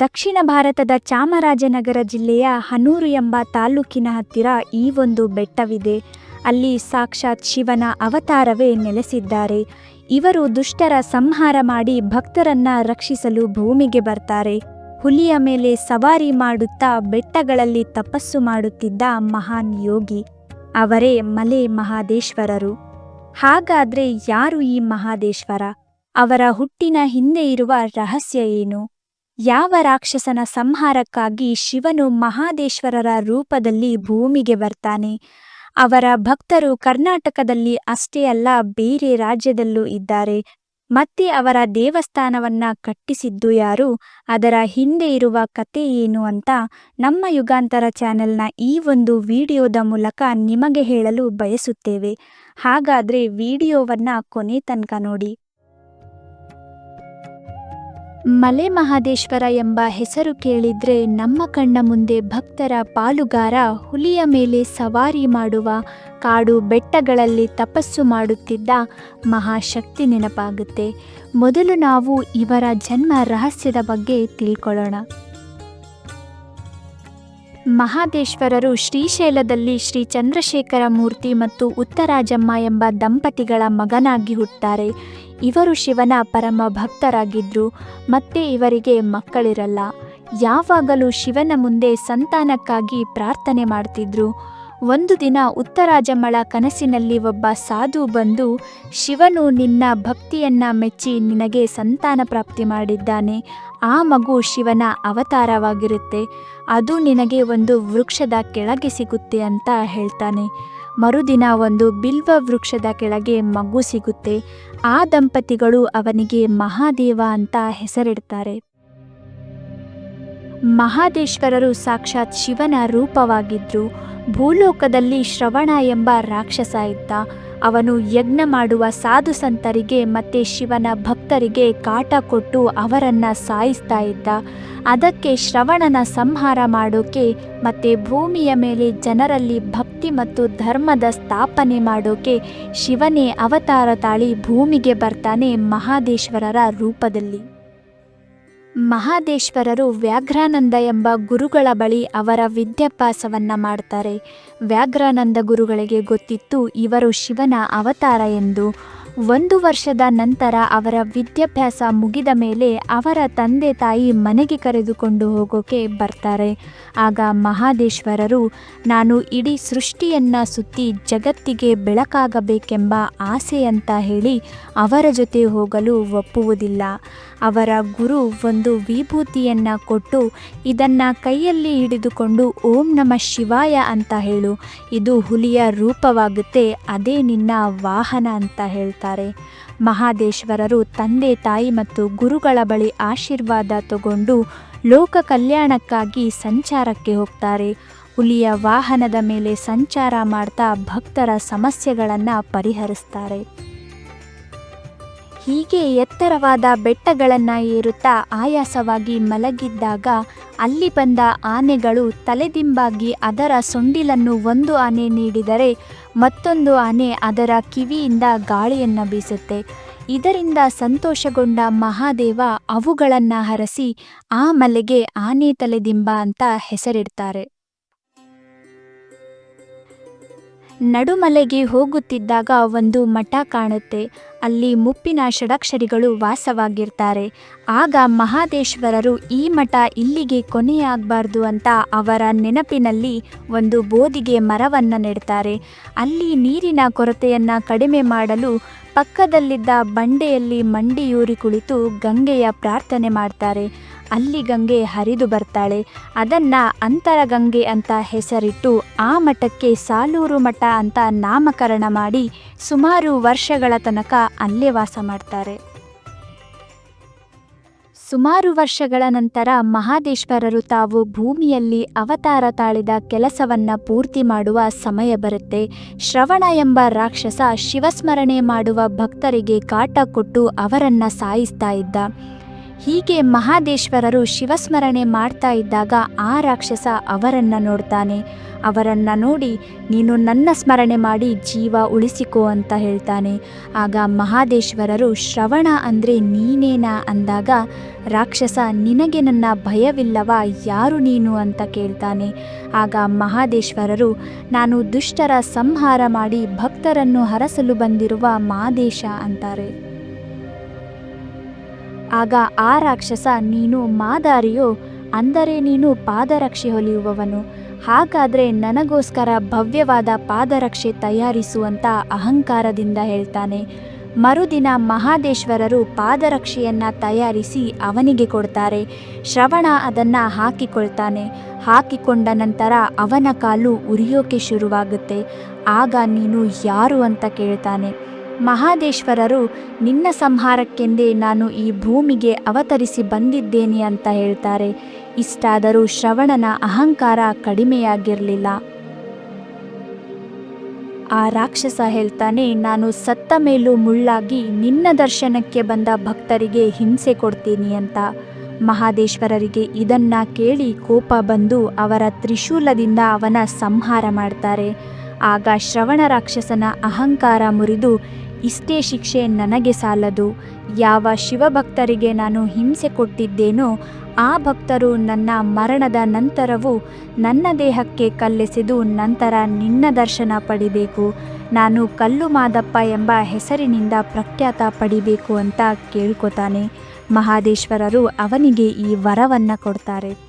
ದಕ್ಷಿಣ ಭಾರತದ ಚಾಮರಾಜನಗರ ಜಿಲ್ಲೆಯ ಹನೂರು ಎಂಬ ತಾಲ್ಲೂಕಿನ ಹತ್ತಿರ ಈ ಒಂದು ಬೆಟ್ಟವಿದೆ. ಅಲ್ಲಿ ಸಾಕ್ಷಾತ್ ಶಿವನ ಅವತಾರವೇ ನೆಲೆಸಿದ್ದಾರೆ. ಇವರು ದುಷ್ಟರ ಸಂಹಾರ ಮಾಡಿ ಭಕ್ತರನ್ನ ರಕ್ಷಿಸಲು ಭೂಮಿಗೆ ಬರ್ತಾರೆ. ಹುಲಿಯ ಮೇಲೆ ಸವಾರಿ ಮಾಡುತ್ತಾ ಬೆಟ್ಟಗಳಲ್ಲಿ ತಪಸ್ಸು ಮಾಡುತ್ತಿದ್ದ ಮಹಾನ್ ಯೋಗಿ. ಅವರೇ ಮಲೆ ಮಹಾದೇಶ್ವರರು. ಹಾಗಾದ್ರೆ ಯಾರು ಈ ಮಹಾದೇಶ್ವರ? ಅವರ ಹುಟ್ಟಿನ ಹಿಂದೆ ಇರುವ ರಹಸ್ಯ ಏನು? ಯಾವ ರಾಕ್ಷಸನ ಸಂಹಾರಕ್ಕಾಗಿ ಶಿವನು ಮಹಾದೇಶ್ವರರ ರೂಪದಲ್ಲಿ ಭೂಮಿಗೆ ಬರ್ತಾನೆ? ಅವರ ಭಕ್ತರು ಕರ್ನಾಟಕದಲ್ಲಿ ಅಷ್ಟೇ ಅಲ್ಲ, ಬೇರೆ ರಾಜ್ಯದಲ್ಲೂ ಇದ್ದಾರೆ. ಮತ್ತೆ ಅವರ ದೇವಸ್ಥಾನವನ್ನ ಕಟ್ಟಿಸಿದ್ದು ಯಾರು? ಅದರ ಹಿಂದೆ ಇರುವ ಕತೆ ಏನು ಅಂತ ನಮ್ಮ ಯುಗಾಂತರ ಚಾನೆಲ್ನ ಈ ಒಂದು ವಿಡಿಯೋದ ಮೂಲಕ ನಿಮಗೆ ಹೇಳಲು ಬಯಸುತ್ತೇವೆ. ಹಾಗಾದ್ರೆ ವಿಡಿಯೋವನ್ನು ಕೊನೆ ತನಕ ನೋಡಿ. ಮಲೆ ಮಹಾದೇಶ್ವರ ಎಂಬ ಹೆಸರು ಕೇಳಿದ್ರೆ ನಮ್ಮ ಕಣ್ಣ ಮುಂದೆ ಭಕ್ತರ ಪಾಲುಗಾರ ಹುಲಿಯ ಮೇಲೆ ಸವಾರಿ ಮಾಡುವ ಕಾಡು ಬೆಟ್ಟಗಳಲ್ಲಿ ತಪಸ್ಸು ಮಾಡುತ್ತಿದ್ದ ಮಹಾಶಕ್ತಿ ನೆನಪಾಗುತ್ತೆ. ಮೊದಲು ನಾವು ಇವರ ಜನ್ಮ ರಹಸ್ಯದ ಬಗ್ಗೆ ತಿಳ್ಕೊಳ್ಳೋಣ. ಮಹಾದೇಶ್ವರರು ಶ್ರೀಶೈಲದಲ್ಲಿ ಶ್ರೀ ಚಂದ್ರಶೇಖರ ಮೂರ್ತಿ ಮತ್ತು ಉತ್ತರಾಜಮ್ಮ ಎಂಬ ದಂಪತಿಗಳ ಮಗನಾಗಿ ಹುಟ್ಟುತ್ತಾರೆ ಇವರು ಶಿವನ ಪರಮ ಭಕ್ತರಾಗಿದ್ದರು ಮತ್ತೆ ಇವರಿಗೆ ಮಕ್ಕಳಿರಲ್ಲ. ಯಾವಾಗಲೂ ಶಿವನ ಮುಂದೆ ಸಂತಾನಕ್ಕಾಗಿ ಪ್ರಾರ್ಥನೆ ಮಾಡ್ತಿದ್ರು. ಒಂದು ದಿನ ಉತ್ತರಾಜಮ್ಮಳ ಕನಸಿನಲ್ಲಿ ಒಬ್ಬ ಸಾಧು ಬಂದು, ಶಿವನು ನಿನ್ನ ಭಕ್ತಿಯನ್ನ ಮೆಚ್ಚಿ ನಿನಗೆ ಸಂತಾನ ಪ್ರಾಪ್ತಿ ಮಾಡಿದ್ದಾನೆ. ಆ ಮಗು ಶಿವನ ಅವತಾರವಾಗಿರುತ್ತೆ. ಅದು ನಿನಗೆ ಒಂದು ವೃಕ್ಷದ ಕೆಳಗೆ ಸಿಗುತ್ತೆ ಅಂತ ಹೇಳ್ತಾನೆ. ಮರುದಿನ ಒಂದು ಬಿಲ್ವ ವೃಕ್ಷದ ಕೆಳಗೆ ಮಗು ಸಿಗುತ್ತೆ. ಆ ದಂಪತಿಗಳು ಅವನಿಗೆ ಮಹಾದೇವ ಅಂತ ಹೆಸರಿಡ್ತಾರೆ. ಮಹಾದೇಶ್ವರರು ಸಾಕ್ಷಾತ್ ಶಿವನ ರೂಪವಾಗಿದ್ದರು ಭೂಲೋಕದಲ್ಲಿ ಶ್ರವಣ ಎಂಬ ರಾಕ್ಷಸ ಇದ್ದ. ಅವನು ಯಜ್ಞ ಮಾಡುವ ಸಾಧು ಸಂತರಿಗೆ ಮತ್ತೆ ಶಿವನ ಭಕ್ತರಿಗೆ ಕಾಟ ಕೊಟ್ಟು ಅವರನ್ನ ಸಾಯಿಸ್ತಾ ಇದ್ದ. ಅದಕ್ಕೆ ಶ್ರವಣನ ಸಂಹಾರ ಮಾಡೋಕೆ ಮತ್ತೆ ಭೂಮಿಯ ಮೇಲೆ ಜನರಲ್ಲಿ ಭಕ್ತಿ ಮತ್ತು ಧರ್ಮದ ಸ್ಥಾಪನೆ ಮಾಡೋಕೆ ಶಿವನೇ ಅವತಾರ ತಾಳಿ ಭೂಮಿಗೆ ಬರ್ತಾನೆ ಮಹಾದೇಶ್ವರರ ರೂಪದಲ್ಲಿ. ಮಹಾದೇಶ್ವರರು ವ್ಯಾಘ್ರಾನಂದ ಎಂಬ ಗುರುಗಳ ಬಳಿ ಅವರ ವಿದ್ಯಾಭ್ಯಾಸವನ್ನ ಮಾಡ್ತಾರೆ. ವ್ಯಾಘ್ರಾನಂದ ಗುರುಗಳಿಗೆ ಗೊತ್ತಿತ್ತು ಇವರು ಶಿವನ ಅವತಾರ ಎಂದು. ಒಂದು ವರ್ಷದ ನಂತರ ಅವರ ವಿದ್ಯಾಭ್ಯಾಸ ಮುಗಿದ ಮೇಲೆ ಅವರ ತಂದೆ ತಾಯಿ ಮನೆಗೆ ಕರೆದುಕೊಂಡು ಹೋಗೋಕೆ ಬರ್ತಾರೆ. ಆಗ ಮಹಾದೇಶ್ವರರು, ನಾನು ಇಡೀ ಸೃಷ್ಟಿಯನ್ನ ಸುತ್ತಿ ಜಗತ್ತಿಗೆ ಬೆಳಕಾಗಬೇಕೆಂಬ ಆಸೆ ಅಂತ ಹೇಳಿ ಅವರ ಜೊತೆ ಹೋಗಲು ಒಪ್ಪುವುದಿಲ್ಲ. ಅವರ ಗುರು ಒಂದು ವಿಭೂತಿಯನ್ನು ಕೊಟ್ಟು ಇದನ್ನು ಕೈಯಲ್ಲಿ ಹಿಡಿದುಕೊಂಡು ಓಂ ನಮ ಶಿವಾಯ ಅಂತ ಹೇಳು. ಇದು ಹುಲಿಯ ರೂಪವಾಗುತ್ತೆ, ಅದೇ ನಿನ್ನ ವಾಹನ ಅಂತ ಹೇಳ್ತಾರೆ. ಮಹಾದೇಶ್ವರರು ತಂದೆ, ತಾಯಿ ಮತ್ತು ಗುರುಗಳ ಬಳಿ ಆಶೀರ್ವಾದ ತಗೊಂಡು ಲೋಕ ಕಲ್ಯಾಣಕ್ಕಾಗಿ ಸಂಚಾರಕ್ಕೆ ಹೋಗ್ತಾರೆ. ಹುಲಿಯ ವಾಹನದ ಮೇಲೆ ಸಂಚಾರ ಮಾಡ್ತಾ ಭಕ್ತರ ಸಮಸ್ಯೆಗಳನ್ನು ಪರಿಹರಿಸ್ತಾರೆ. ಹೀಗೆ ಎತ್ತರವಾದ ಬೆಟ್ಟಗಳನ್ನು ಏರುತ್ತಾ ಆಯಾಸವಾಗಿ ಮಲಗಿದ್ದಾಗ ಅಲ್ಲಿ ಬಂದ ಆನೆಗಳು ತಲೆದಿಂಬಾಗಿ ಅದರ ಸೊಂಡಿಲನ್ನು ಒಂದು ಆನೆ ನೀಡಿದರೆ ಮತ್ತೊಂದು ಆನೆ ಅದರ ಕಿವಿಯಿಂದ ಗಾಳಿಯನ್ನು ಬೀಸುತ್ತೆ. ಇದರಿಂದ ಸಂತೋಷಗೊಂಡ ಮಹಾದೇವ ಅವುಗಳನ್ನು ಹರಸಿ ಆ ಮಲೆಗೆ ಆನೆ ತಲೆದಿಂಬ ಅಂತ ಹೆಸರಿಡ್ತಾರೆ. ನಡುಮಲೆಗೆ ಹೋಗುತ್ತಿದ್ದಾಗ ಒಂದು ಮಠ ಕಾಣುತ್ತೆ. ಅಲ್ಲಿ ಮುಪ್ಪಿನ ಷಡಕ್ಷರಿಗಳು ವಾಸವಾಗಿರ್ತಾರೆ. ಆಗ ಮಹಾದೇಶ್ವರರು ಈ ಮಠ ಇಲ್ಲಿಗೆ ಕೊನೆಯಾಗಬಾರ್ದು ಅಂತ ಅವರ ನೆನಪಿನಲ್ಲಿ ಒಂದು ಬೋದಿಗೆ ಮರವನ್ನು ನೆಡ್ತಾರೆ. ಅಲ್ಲಿ ನೀರಿನ ಕೊರತೆಯನ್ನು ಕಡಿಮೆ ಮಾಡಲು ಪಕ್ಕದಲ್ಲಿದ್ದ ಬಂಡೆಯಲ್ಲಿ ಮಂಡಿಯೂರಿ ಕುಳಿತು ಗಂಗೆಯ ಪ್ರಾರ್ಥನೆ ಮಾಡ್ತಾರೆ. ಅಲ್ಲಿ ಗಂಗೆ ಹರಿದು ಬರ್ತಾಳೆ. ಅದನ್ನ ಅಂತರಗಂಗೆ ಅಂತ ಹೆಸರಿಟ್ಟು ಆ ಮಠಕ್ಕೆ ಸಾಲೂರು ಮಠ ಅಂತ ನಾಮಕರಣ ಮಾಡಿ ಸುಮಾರು ವರ್ಷಗಳ ತನಕ ಅಲ್ಲೇ ವಾಸ ಮಾಡ್ತಾರೆ. ಸುಮಾರು ವರ್ಷಗಳ ನಂತರ ಮಹಾದೇಶ್ವರರು ತಾವು ಭೂಮಿಯಲ್ಲಿ ಅವತಾರ ತಾಳಿದ ಕೆಲಸವನ್ನ ಪೂರ್ತಿ ಮಾಡುವ ಸಮಯ ಬರುತ್ತೆ. ಶ್ರವಣ ಎಂಬ ರಾಕ್ಷಸ ಶಿವಸ್ಮರಣೆ ಮಾಡುವ ಭಕ್ತರಿಗೆ ಕಾಟ ಕೊಟ್ಟು ಅವರನ್ನು ಸಾಯಿಸ್ತಾ ಇದ್ದ. ಹೀಗೆ ಮಹಾದೇಶ್ವರರು ಶಿವಸ್ಮರಣೆ ಮಾಡ್ತಾ ಇದ್ದಾಗ ಆ ರಾಕ್ಷಸ ಅವರನ್ನ ನೋಡ್ತಾನೆ. ಅವರನ್ನು ನೋಡಿ ನೀನು ನನ್ನ ಸ್ಮರಣೆ ಮಾಡಿ ಜೀವ ಉಳಿಸಿಕೋ ಅಂತ ಹೇಳ್ತಾನೆ. ಆಗ ಮಹಾದೇಶ್ವರರು ಶ್ರವಣ ಅಂದರೆ ನೀನೇನಾ ಅಂದಾಗ ರಾಕ್ಷಸ ನಿನಗೆ ನನ್ನ ಭಯವಿಲ್ಲವ ಯಾರು ನೀನು ಅಂತ ಕೇಳ್ತಾನೆ. ಆಗ ಮಹಾದೇಶ್ವರರು ನಾನು ದುಷ್ಟರ ಸಂಹಾರ ಮಾಡಿ ಭಕ್ತರನ್ನು ಹರಸಲು ಬಂದಿರುವ ಮಾದೇಶ ಅಂತಾರೆ. ಆಗ ಆ ರಾಕ್ಷಸ, ನೀನು ಮಾದಾರಿಯೋ, ಅಂದರೆ ನೀನು ಪಾದರಕ್ಷೆ ಹೊಲಿಯುವವನು. ಹಾಗಾದರೆ ನನಗೋಸ್ಕರ ಭವ್ಯವಾದ ಪಾದರಕ್ಷೆ ತಯಾರಿಸುವಂತ ಅಹಂಕಾರದಿಂದ ಹೇಳ್ತಾನೆ. ಮರುದಿನ ಮಹಾದೇಶ್ವರರು ಪಾದರಕ್ಷೆಯನ್ನ ತಯಾರಿಸಿ ಅವನಿಗೆ ಕೊಡ್ತಾರೆ. ಶ್ರವಣ ಅದನ್ನು ಹಾಕಿಕೊಳ್ತಾನೆ. ಹಾಕಿಕೊಂಡ ನಂತರ ಅವನ ಕಾಲು ಉರಿಯೋಕೆ ಶುರುವಾಗುತ್ತೆ. ಆಗ ನೀನು ಯಾರು ಅಂತ ಕೇಳ್ತಾನೆ. ಮಹಾದೇಶ್ವರರು, ನಿನ್ನ ಸಂಹಾರಕ್ಕೆಂದೇ ನಾನು ಈ ಭೂಮಿಗೆ ಅವತರಿಸಿ ಬಂದಿದ್ದೇನೆ ಅಂತ ಹೇಳ್ತಾರೆ. ಇಷ್ಟಾದರೂ ಶ್ರವಣನ ಅಹಂಕಾರ ಕಡಿಮೆಯಾಗಿರಲಿಲ್ಲ. ಆ ರಾಕ್ಷಸ ಹೇಳ್ತಾನೆ, ನಾನು ಸತ್ತ ಮೇಲೂ ಮುಳ್ಳಾಗಿ ನಿನ್ನ ದರ್ಶನಕ್ಕೆ ಬಂದ ಭಕ್ತರಿಗೆ ಹಿಂಸೆ ಕೊಡ್ತೀನಿ ಅಂತ. ಮಹಾದೇಶ್ವರರಿಗೆ ಇದನ್ನ ಕೇಳಿ ಕೋಪ ಬಂದು ಅವರ ತ್ರಿಶೂಲದಿಂದ ಅವನ ಸಂಹಾರ ಮಾಡ್ತಾರೆ. ಆಗ ಶ್ರವಣ ರಾಕ್ಷಸನ ಅಹಂಕಾರ ಮುರಿದು ಇಷ್ಟೇ ಶಿಕ್ಷೆ ನನಗೆ ಸಾಲದು. ಯಾವ ಶಿವಭಕ್ತರಿಗೆ ನಾನು ಹಿಂಸೆ ಕೊಟ್ಟಿದ್ದೇನೋ, ಆ ಭಕ್ತರು ನನ್ನ ಮರಣದ ನಂತರವೂ ನನ್ನ ದೇಹಕ್ಕೆ ಕಲ್ಲೆಸೆದು ನಂತರ ನಿನ್ನ ದರ್ಶನ ಪಡಿಬೇಕು. ನಾನು ಕಲ್ಲು ಮಾದಪ್ಪ ಎಂಬ ಹೆಸರಿನಿಂದ ಪ್ರಖ್ಯಾತ ಪಡಿಬೇಕು ಅಂತ ಕೇಳ್ಕೊತಾನೆ. ಮಹಾದೇಶ್ವರರು ಅವನಿಗೆ ಈ ವರವನ್ನು ಕೊಡ್ತಾರೆ.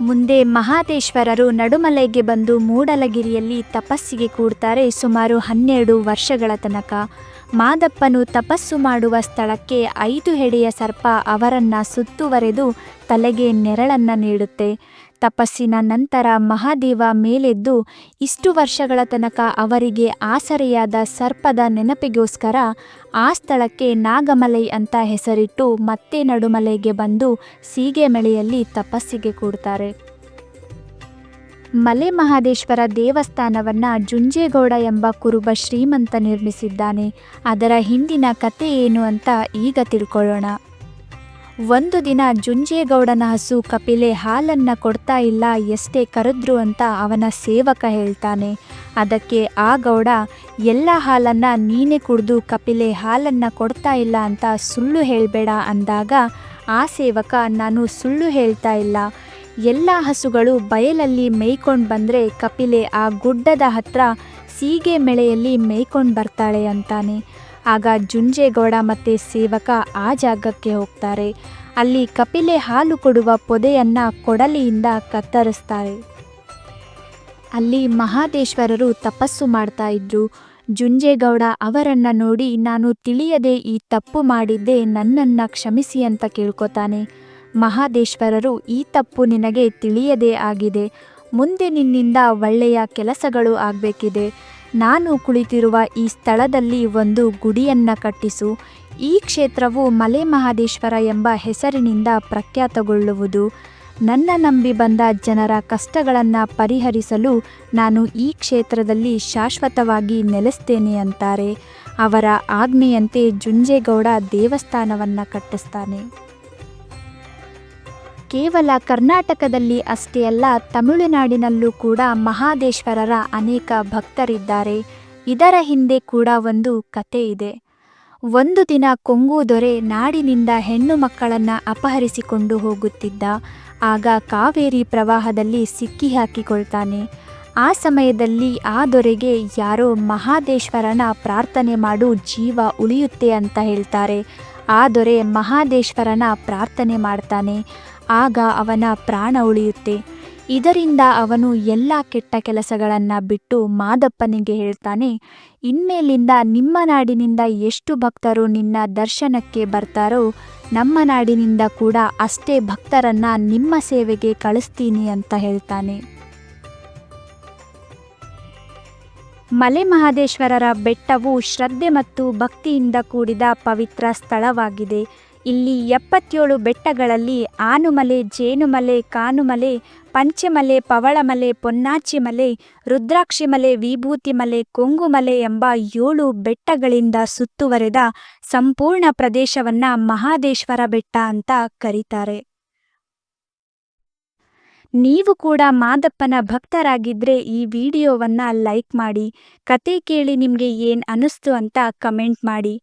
ಮುಂದೆ ಮಹಾದೇಶ್ವರರು ನಡುಮಲೆಗೆ ಬಂದು ಮೂಡಲಗಿರಿಯಲ್ಲಿ ತಪಸ್ಸಿಗೆ ಕೂಡ್ತಾರೆ ಸುಮಾರು ಹನ್ನೆರಡು ವರ್ಷಗಳ ತನಕ. ಮಾದಪ್ಪನು ತಪಸ್ಸು ಮಾಡುವ ಸ್ಥಳಕ್ಕೆ ಐದು ಹೆಡೆಯ ಸರ್ಪ ಅವರನ್ನ ಸುತ್ತುವರೆದು ತಲೆಗೆ ನೆರಳನ್ನ ನೀಡುತ್ತೆ. ತಪಸ್ಸಿನ ನಂತರ ಮಹಾದೇವ ಮೇಲೆದ್ದು ಇಷ್ಟು ವರ್ಷಗಳ ತನಕ ಅವರಿಗೆ ಆಸರೆಯಾದ ಸರ್ಪದ ನೆನಪಿಗೋಸ್ಕರ ಆ ಸ್ಥಳಕ್ಕೆ ನಾಗಮಲೈ ಅಂತ ಹೆಸರಿಟ್ಟು ಮತ್ತೆ ನಡುಮಲೆಗೆ ಬಂದು ಸೀಗೆ ಮಳೆಯಲ್ಲಿ ತಪಸ್ಸಿಗೆ ಕೂಡ್ತಾರೆ. ಮಲೆ ಮಹಾದೇಶ್ವರ ದೇವಸ್ಥಾನವನ್ನು ಜುಂಜೇಗೌಡ ಎಂಬ ಕುರುಬ ಶ್ರೀಮಂತ ನಿರ್ಮಿಸಿದ್ದಾನೆ. ಅದರ ಹಿಂದಿನ ಕತೆ ಏನು ಅಂತ ಈಗ ತಿಳ್ಕೊಳ್ಳೋಣ. ಒಂದು ದಿನ ಜುಂಜೇಗೌಡನ ಹಸು ಕಪಿಲೆ ಹಾಲನ್ನ ಕೊಡ್ತಾ ಇಲ್ಲ, ಎಷ್ಟೇ ಕರೆದ್ರು ಅಂತ ಅವನ ಸೇವಕ ಹೇಳ್ತಾನೆ. ಅದಕ್ಕೆ ಆ ಗೌಡ, ಎಲ್ಲ ಹಾಲನ್ನು ನೀನೇ ಕುಡಿದು ಕಪಿಲೆ ಹಾಲನ್ನು ಕೊಡ್ತಾ ಇಲ್ಲ ಅಂತ ಸುಳ್ಳು ಹೇಳಬೇಡ ಅಂದಾಗ ಆ ಸೇವಕ, ನಾನು ಸುಳ್ಳು ಹೇಳ್ತಾ ಇಲ್ಲ. ಎಲ್ಲ ಹಸುಗಳು ಬಯಲಲ್ಲಿ ಮೇಯ್ಕೊಂಡು ಬಂದರೆ ಕಪಿಲೆ ಆ ಗುಡ್ಡದ ಹತ್ರ ಸೀಗೆ ಮೇಳೆಯಲ್ಲಿ ಮೇಯ್ಕೊಂಡು ಬರ್ತಾಳೆ ಅಂತಾನೆ. ಆಗ ಜುಂಜೇಗೌಡ ಮತ್ತು ಸೇವಕ ಆ ಜಾಗಕ್ಕೆ ಹೋಗ್ತಾರೆ. ಅಲ್ಲಿ ಕಪಿಲೆ ಹಾಲು ಕೊಡುವ ಪೊದೆಯನ್ನು ಕೊಡಲಿಯಿಂದ ಕತ್ತರಿಸ್ತಾರೆ. ಅಲ್ಲಿ ಮಹಾದೇಶ್ವರರು ತಪಸ್ಸು ಮಾಡ್ತಾ ಇದ್ರು. ಜುಂಜೇಗೌಡ ಅವರನ್ನು ನೋಡಿ, ನಾನು ತಿಳಿಯದೆ ಈ ತಪ್ಪು ಮಾಡಿದ್ದೆ, ನನ್ನನ್ನು ಕ್ಷಮಿಸಿ ಅಂತ ಕೇಳ್ಕೊತಾನೆ. ಮಹಾದೇಶ್ವರರು, ಈ ತಪ್ಪು ನಿನಗೆ ತಿಳಿಯದೇ ಆಗಿದೆ. ಮುಂದೆ ನಿನ್ನಿಂದ ಒಳ್ಳೆಯ ಕೆಲಸಗಳು ಆಗಬೇಕಿದೆ. ನಾನು ಕುಳಿತಿರುವ ಈ ಸ್ಥಳದಲ್ಲಿ ಒಂದು ಗುಡಿಯನ್ನ ಕಟ್ಟಿಸು. ಈ ಕ್ಷೇತ್ರವು ಮಲೆ ಮಹಾದೇಶ್ವರ ಎಂಬ ಹೆಸರಿನಿಂದ ಪ್ರಖ್ಯಾತಗೊಳ್ಳುವುದು. ನನ್ನ ನಂಬಿ ಬಂದ ಜನರ ಕಷ್ಟಗಳನ್ನು ಪರಿಹರಿಸಲು ನಾನು ಈ ಕ್ಷೇತ್ರದಲ್ಲಿ ಶಾಶ್ವತವಾಗಿ ನೆಲೆಸ್ತೇನೆ ಅಂತಾರೆ. ಅವರ ಆಜ್ಞೆಯಂತೆ ಜುಂಜೇಗೌಡ ದೇವಸ್ಥಾನವನ್ನು ಕಟ್ಟಿಸ್ತಾನೆ. ಕೇವಲ ಕರ್ನಾಟಕದಲ್ಲಿ ಅಷ್ಟೇ ಅಲ್ಲ, ತಮಿಳುನಾಡಿನಲ್ಲೂ ಕೂಡ ಮಹಾದೇಶ್ವರರ ಅನೇಕ ಭಕ್ತರಿದ್ದಾರೆ. ಇದರ ಹಿಂದೆ ಕೂಡ ಒಂದು ಕತೆ ಇದೆ. ಒಂದು ದಿನ ಕೊಂಗು ದೊರೆ ನಾಡಿನಿಂದ ಹೆಣ್ಣು ಮಕ್ಕಳನ್ನು ಅಪಹರಿಸಿಕೊಂಡು ಹೋಗುತ್ತಿದ್ದ. ಆಗ ಕಾವೇರಿ ಪ್ರವಾಹದಲ್ಲಿ ಸಿಕ್ಕಿ ಹಾಕಿಕೊಳ್ತಾನೆ. ಆ ಸಮಯದಲ್ಲಿ ಆ ದೊರೆಗೆ ಯಾರೋ ಮಹಾದೇಶ್ವರನ ಪ್ರಾರ್ಥನೆ ಮಾಡು ಜೀವ ಉಳಿಯುತ್ತೆ ಅಂತ ಹೇಳ್ತಾರೆ. ಆ ದೊರೆ ಮಹಾದೇಶ್ವರನ ಪ್ರಾರ್ಥನೆ ಮಾಡ್ತಾನೆ. ಆಗ ಅವನ ಪ್ರಾಣ ಉಳಿಯುತ್ತೆ. ಇದರಿಂದ ಅವನು ಎಲ್ಲ ಕೆಟ್ಟ ಕೆಲಸಗಳನ್ನು ಬಿಟ್ಟು ಮಾದಪ್ಪನಿಗೆ ಹೇಳ್ತಾನೆ, ಇನ್ಮೇಲಿಂದ ನಿಮ್ಮ ನಾಡಿನಿಂದ ಎಷ್ಟು ಭಕ್ತರು ನಿನ್ನ ದರ್ಶನಕ್ಕೆ ಬರ್ತಾರೋ, ನಮ್ಮ ನಾಡಿನಿಂದ ಕೂಡ ಅಷ್ಟೇ ಭಕ್ತರನ್ನು ನಿಮ್ಮ ಸೇವೆಗೆ ಕಳಿಸ್ತೀನಿ ಅಂತ ಹೇಳ್ತಾನೆ. ಮಲೆ ಮಹಾದೇಶ್ವರರ ಬೆಟ್ಟವು ಶ್ರದ್ಧೆ ಮತ್ತು ಭಕ್ತಿಯಿಂದ ಕೂಡಿದ ಪವಿತ್ರ ಸ್ಥಳವಾಗಿದೆ. ಇಲ್ಲಿ ಎಪ್ಪತ್ತೇಳು ಬೆಟ್ಟಗಳಲ್ಲಿ ಆನುಮಲೆ, ಜೇನುಮಲೆ, ಕಾನುಮಲೆ, ಪಂಚಮಲೆ, ಪವಳಮಲೆ, ಪೊನ್ನಾಚಿಮಲೆ, ರುದ್ರಾಕ್ಷಿಮಲೆ, ವಿಭೂತಿಮಲೆ, ಕೊಂಗುಮಲೆ ಎಂಬ ಏಳು ಬೆಟ್ಟಗಳಿಂದ ಸುತ್ತುವರೆದ ಸಂಪೂರ್ಣ ಪ್ರದೇಶವನ್ನ ಮಹಾದೇಶ್ವರ ಬೆಟ್ಟ ಅಂತ ಕರೀತಾರೆ. ನೀವು ಕೂಡ ಮಾದಪ್ಪನ ಭಕ್ತರಾಗಿದ್ರೆ ಈ ವಿಡಿಯೋವನ್ನ ಲೈಕ್ ಮಾಡಿ, ಕತೆ ಕೇಳಿ ನಿಮಗೆ ಏನ್ ಅನ್ನಿಸ್ತು ಅಂತ ಕಮೆಂಟ್ ಮಾಡಿ.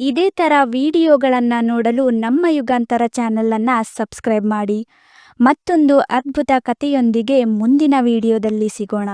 ಇದೇ ಥರ ವಿಡಿಯೋಗಳನ್ನು ನೋಡಲು ನಮ್ಮ ಯುಗಾಂತರ ಚಾನಲನ್ನು ಸಬ್ಸ್ಕ್ರೈಬ್ ಮಾಡಿ ಮತ್ತೊಂದು ಅದ್ಭುತ ಕಥೆಯೊಂದಿಗೆ ಮುಂದಿನ ವಿಡಿಯೋದಲ್ಲಿ ಸಿಗೋಣ.